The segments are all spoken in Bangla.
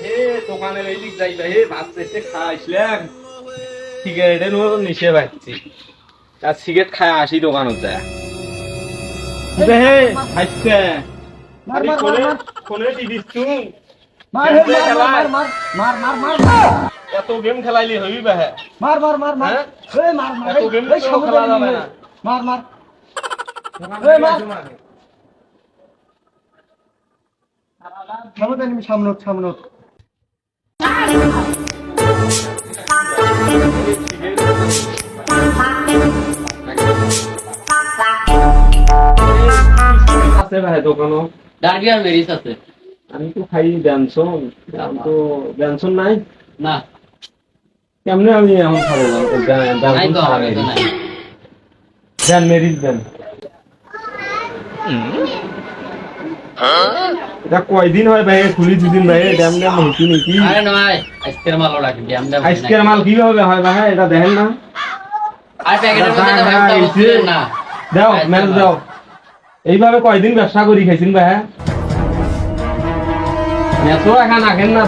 হে দোকানের এই দিক যাইবা হে ভাত এসে খাইছিলাম সিগারেটের মতো নিচে পাচ্ছি আর সিগারেট খায় আসি দোকানত যায় হে খাইছে মার, মার, মার, মার। তুই মার মার, মার, মার, মার, মার, মার, মার, এত গেম খেলাইলি হবি বা মার, মার, মার, মার। হ্যাঁ? এই মার, মার, এত গেম সামনে খেলা যাবে না। মার, মার। এই মার। সামনে। আছে ভাই দোকানও ডার্বি আর মেরিস আছে। আমি তো খাই ব্যানসন আমি তো ব্যানসন নাই? না। কেমনে আমি এখন খাব? Ban- Mary's. ব্যান ব্যান এটা কয়দিন হয় ভাই? খুলি দুদিন ভাই ড্যাম ড্যাম হইতি নাকি? আরে নয় আজকের মাল ওরা ড্যাম ড্যাম আজকের মাল কীভাবে হয় ভাই? এটা দেখেন না। আর প্যাকেটের মধ্যে না, তো না, দাও আজকের দাও। এইভাবে কয়দিন ব্যবসা করি খাইছেন ভাই ম্যাচও এখন আখেন না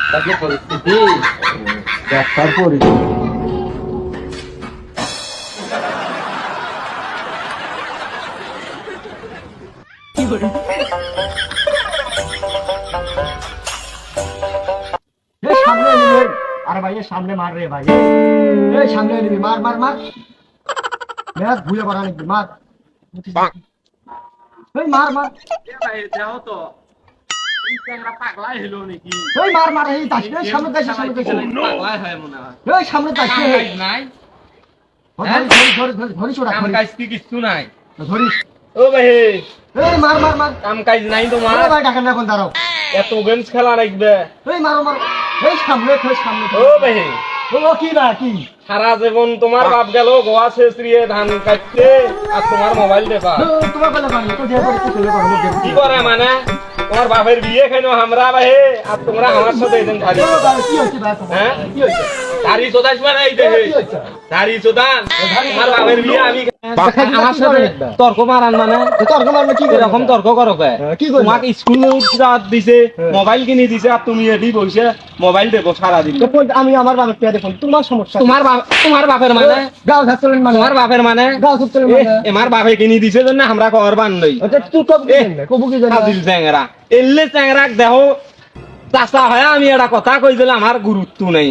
একটা যে পরিস্থিতি। আরে ভাই, সামনে মার রে ভাই। এই সামনে নিবি, মার, মার, মার। ম্যাচ ভুলে করা নাকি, মার। এই মার, মার। দেখো তো মার, মার, এই সামনে সামনে পাগলাই হয় মনে হয় এই সামনে নাই। কিছু নাই ধরিস। ও ভাই এই মার, মার, মার। কাম কাজ নাই তোমার এই ভাই, ডাকেন না এখন, দাঁড়াও। এত গেমস খেলা রাখবে এই মারো, মারো। এই সামনে, এই সামনে। ও ভাই ও, কি না, কি? সারা জীবন তোমার বাপ গেল গোয়া শেষরিয়ে ধান কাটতে আর তোমার মোবাইল ও, তোমার বেলা তো দিয়ে। কি করে মানে তোমার বাপের বিয়ে খাইনো আমরা ভাই আর তোমরা আমার সাথে এদিন ধারি কি হয়েছে ভাই তোমার? হ্যাঁ? কি হয়েছে? চোদাস মানে এই দেখে কি চোদান তোমার বাপের বিয়ে আমি আমার সাথে তর্ক মারান মানে? তর্ক মারলে কি এরকম তর্ক করো কি? তোমাকে স্কুল যাওয়ার দিছে। মোবাইল কিনে দিছে আর তুমি এটি বসে মোবাইল দেবো সারাদিন। তো আমি আমার বাবার পেয়ে দেখুন তোমার সমস্যা তোমার তোমার বাপের মানে? গাও থাকতেন মানে? তোমার বাপের মানে? গাও এ, মানে বাপে কিনে দিছে জন্য আমরা কর বান লই ওটা তুই কব কবু কি জানি চ্যাংরা। এলে চ্যাংরাক দেহ চাষা হয় আমি এটা কথা কই দিলে আমার গুরুত্ব নাই।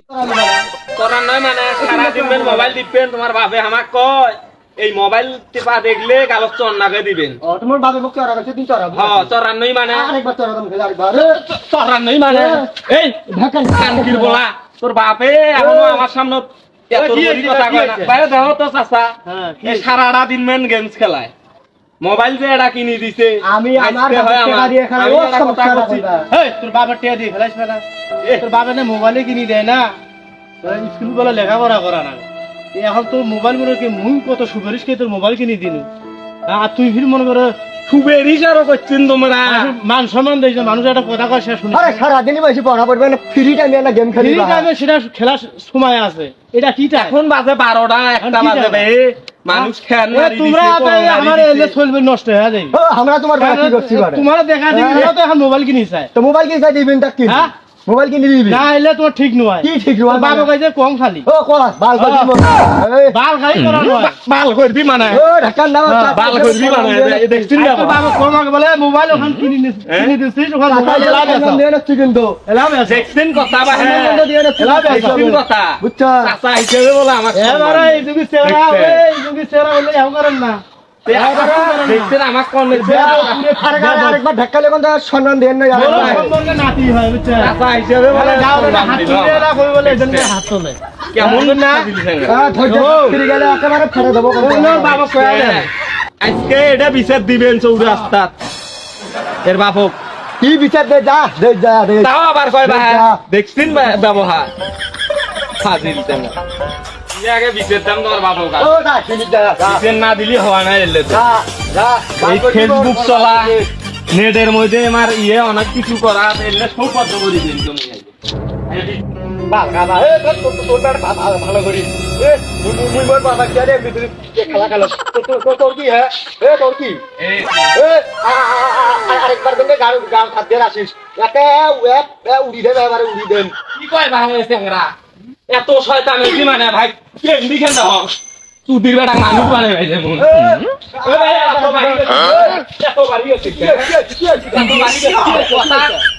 তোরা নয় মানে সারাদিন বেন মোবাইল দিবেন তোমার বাপে আমাক কয় এই মোবাইল টিপা দেখলে কাগজ চন্নাকে দিবেন। ও তোমার বাবার মুখে আর আছে তুই তোরা হ তোরা নই মানে। আরেকবার তোরা তুমি খেলে আরেকবার তোরা নই মানে। এই ঢাকা কানকির বলা তোর বাপে এখনও আমার সামনে এত কথা কয় না। বাইরে দেখো তো চাচা হ্যাঁ? সারাটা দিন মেন গেমস খেলায়। মোবাইল যে এটা কিনে দিছে আমি আমার হয় দিয়ে খেলা, আমি ও কথা সমস্যা বলছি। এই তোর বাবার টিয়া দিয়ে ফেলাইস না এ, তোর বাবা না মোবাইলে কিনি দেয় না। তোরা স্কুল বলে লেখাপড়া করা না। এখন তোর মোবাইল মনে কি মুই কত সুপারিশ খেয়ে তোর মোবাইল কিনে দিনু? আর তুই ফির মনে করে সুবেরিশ আরও করছেন তোমরা। মান সম্মান দিয়েছ মানুষ একটা কথা কয় সে শুনে। আরে সারাদিনই বেশি পড়া পড়বে না ফ্রি টাইমে না গেম খেলি ফ্রি টাইমে সেটা খেলার সময় আছে। এটা কি এখন বাজে বারোটা একটা বাজে? বে মানুষ খেয়াল তোমরা আমার এলে চলবে নষ্ট হয়ে যাবে আমরা তোমার কি করছি তোমার দেখা দিবি হ্যাঁ। তো এখন মোবাইল কিনিস তো মোবাইল কি চাই দিবেন তা কি হ্যাঁ? মোবাইল কিনে দিবি? না এলে তোমার ঠিক নয়। কি ঠিক নয়? বাবা কইছে কম খালি। ও কলাস বাল করে দিব বাল খালি করা নয়। বাল করবি মানে। ও ঢাকার নাম হ্যাঁ, বাল করবি মানে। এই দেখছিস না বাবা কম আগে বলে মোবাইল ওখান কিনে নিস- হ্যাঁ? কিনে দিছিস ওখান মোবাইল দিয়ে দিয়ে রাখছি কিন্তু এলাবে দেখছেন কথা বা হ্যাঁ। রাখছি এলাবে দেখছেন কথা। বুঝছ? চাচা হিসেবে বলে আমার এবারে এই চেহারা হবে এই যুগি চেহারা হলে এও করেন না। কোন সম্মান দেন না। নাতি হয় হাত তুলে কেমন না। গেলে একেবারে ফেলে দেবো বাবা আজকে এটা বিচার দিবেন চৌরাস্তাত এর বাপক কি বিচার দে যা দে যা দে। তাও আবার কয়। দেখছেন ব্যবহার? তেমন। আগে বিচার দাম তোমার বাপক আর। ও যা কি যা যা। বিচার না দিলি হওয়া নাই এলে তো যা যা এই ফেসবুক চলা নেটের মধ্যে আমার ইয়ে অনেক কিছু করা এলে সব দিন তুমি। ভালো খেলা খেলো। তোর কি হ্যাঁ? তোর কি? আরেকবার গান আসিস। উড়ি দেন এবারে উড়ি দেন। কি কয় ভাই এত শয়তান কি মানে ভাই কেমনি কেন দাও চুদির বেটা মানুষ মানে ভাই? গেছে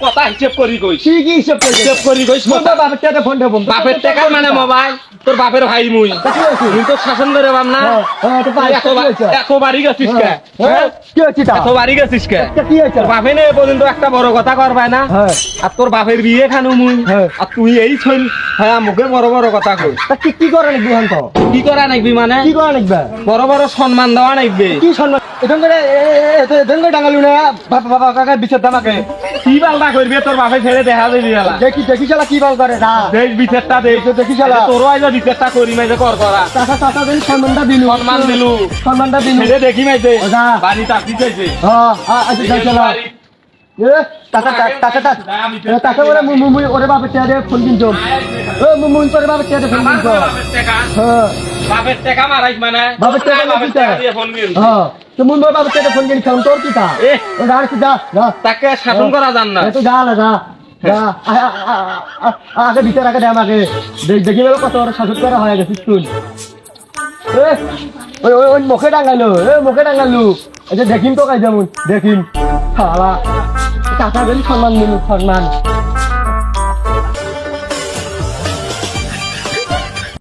কথা হিসেব করি কইস। কি হিসেব করি? হিসেব করি কইস। বাপের টাকা ফোন দেবো বাপের টাকা মানে মোবাইল। তোর বাপের ভাই মুই মুই তো শাসন করে বাম না হ্যাঁ, হ্যাঁ, তো ভাই, এত বা- কি বাড়ি গেছিস কে হ্যাঁ? এত বাড়ি গেছিস কে? বাপে নে পর্যন্ত একটা বড় কথা করবাই না হ্যাঁ। আর তোর বাপের বিয়ে খানু মুই। আর তুই এই ছইল হ্যাঁ মুখে বড় বড় কথা কই কি কি করে এখন কি করা নাকবি মানে কি করে নাকবে? বড় বড় সম্মান দেওয়া নাকবে কি সম্মান? দেখা যা। বাড়ি চাকরি চাইছে ওরে বাপের ফোন কিনছো ও মুই মুই তোরে বাপের টাকা ফোন কিনছো হ্যাঁ। বাপের টাকা মারাইস মানে? বাপের টাকা বাপের টাকা দিয়ে ফোন কিন হ্যাঁ। তো মুই বাপের টাকা ফোন কিনছো তোর কি এ। ও যা যা যা। তাকে শাসন করা যান না। তো যা না যা। যা আ- আ- আ- আ- আগে ভিতরে আগে দে আমাকে দেখ- গেল কত শাসন করা হয়ে গেছে তুই ওই ওই মুখে ডাঙ্গালো মুখে ডাঙ্গালু এই যে দেখিন তো কাজ যেমন শালা। টাকা বেশি সম্মান দিল সম্মান